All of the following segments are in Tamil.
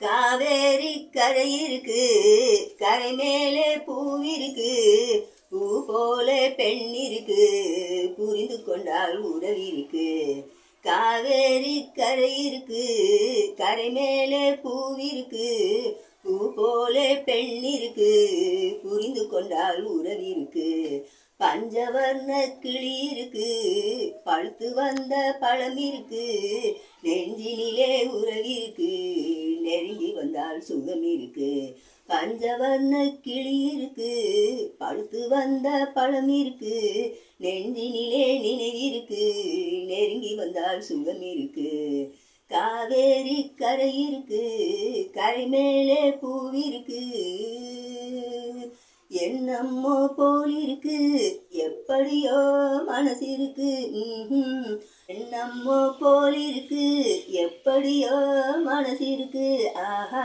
காவேரி கரை இருக்கு கரை மேலே பூவிருக்கு பூ போல பெண் இருக்கு புரிந்து கொண்டால் உறவிருக்கு காவேரி கரை இருக்கு கரை மேலே பூவிருக்கு பூ போல பெண் இருக்கு புரிந்து கொண்டால் உறவிருக்கு பஞ்சவர்ண கிளி இருக்கு பழுத்து வந்த பழம் இருக்கு நெஞ்சினிலே உறவிருக்கு நெருங்கி வந்தால் சுகம் இருக்கு. பஞ்சவர்ண கிளி இருக்கு பழுத்து வந்த பழம் இருக்கு நெஞ்சினிலே நினைவிருக்கு நெருங்கி வந்தால் சுகம் இருக்கு. காவேரி கரை இருக்கு கரை மேலே பூவிருக்கு என்னம்மோ போல் இருக்கு எப்படியோ மனசிருக்கு. என்னம்மோ போல் இருக்கு எப்படியோ மனசு இருக்கு ஆஹா.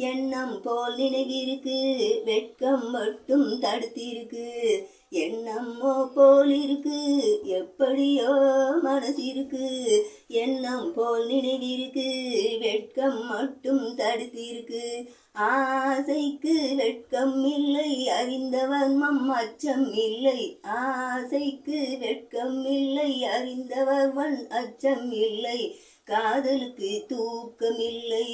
எண்ணம் போல் நினைவிருக்கு. வெட்கம் மட்டும் தடுத்திருக்கு. எண்ணம்மோ போல் இருக்கு. எப்படியோ மனசு இருக்கு எண்ணம் போல் நினைவிருக்கு. வெட்கம் மட்டும் தடுத்திருக்கு. ஆசைக்கு வெட்கம் இல்லை. அறிந்தவன் மம் அச்சம் இல்லை. ஆசைக்கு வெட்கம் இல்லை. அறிந்தவர்மன் அச்சம் இல்லை. காதலுக்கு தூக்கம் இல்லை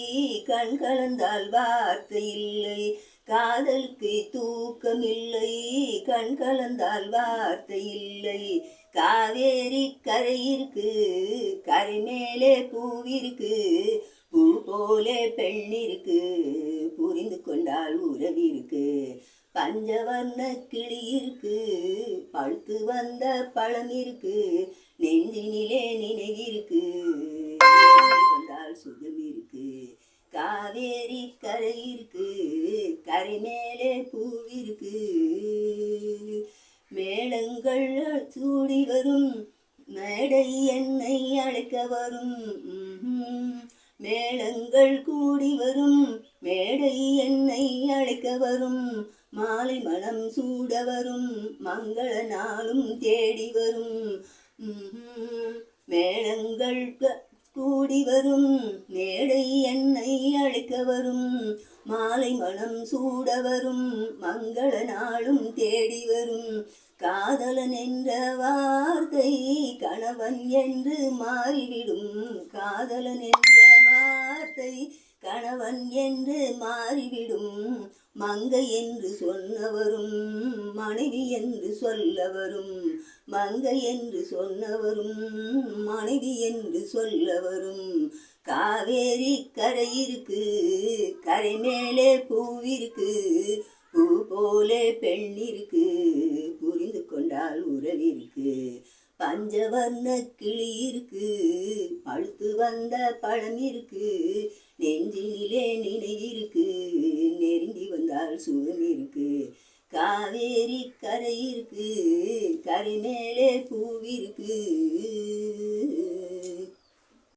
கண் கலந்தால் வார்த்தை இல்லை. காதலுக்கு தூக்கம் இல்லை கண் கலந்தால் வார்த்தை இல்லை. காவேரி கரை இருக்கு கரை மேலே பூவிருக்கு பூ போலே பெண் இருக்கு புரிந்து கொண்டால் உறவிருக்கு. பஞ்சவர்ண கிளி இருக்கு பழுத்து வந்த பழம் இருக்கு நெஞ்சினிலே நினைவிருக்கு. சுகம் இருக்கு காவேரி கரை இருக்கு கரை மேலே பூவிருக்கு. மேளங்கள் சூடி வரும் மேடை என்னை அழைக்க வரும். மேளங்கள் கூடி வரும் மேடை என்னை அழைக்க வரும். மாலை மனம் சூட வரும் மங்கள நாளும் தேடி வரும். மேளங்கள் கூடி வரும். மேடை என்னை அழைக்க வரும். மாலை மனம் சூட வரும். மங்கள நாளும் தேடி வரும். காதலன் என்ற வார்த்தை கணவன் என்று மாறிவிடும். காதலன் என்ற வார்த்தை கணவன் என்று மாறிவிடும். மங்கை என்று சொன்னவரும் மனைவி என்று சொல்ல வரும் மங்கை என்று சொன்னவரும் மனைவி என்று சொல்ல வரும் காவேரி கரை இருக்கு கரை மேலே பூவிருக்கு பூ போலே பெண் இருக்கு புரிந்து கொண்டால் உறவிருக்கு பஞ்சவர்ண கிளி இருக்கு பழுத்து வந்த பழம் இருக்கு. நெஞ்சினிலே கடல் வந்தால் இருக்கு. காவேரி கரை இருக்கு. கரை மேலே பூவிருக்கு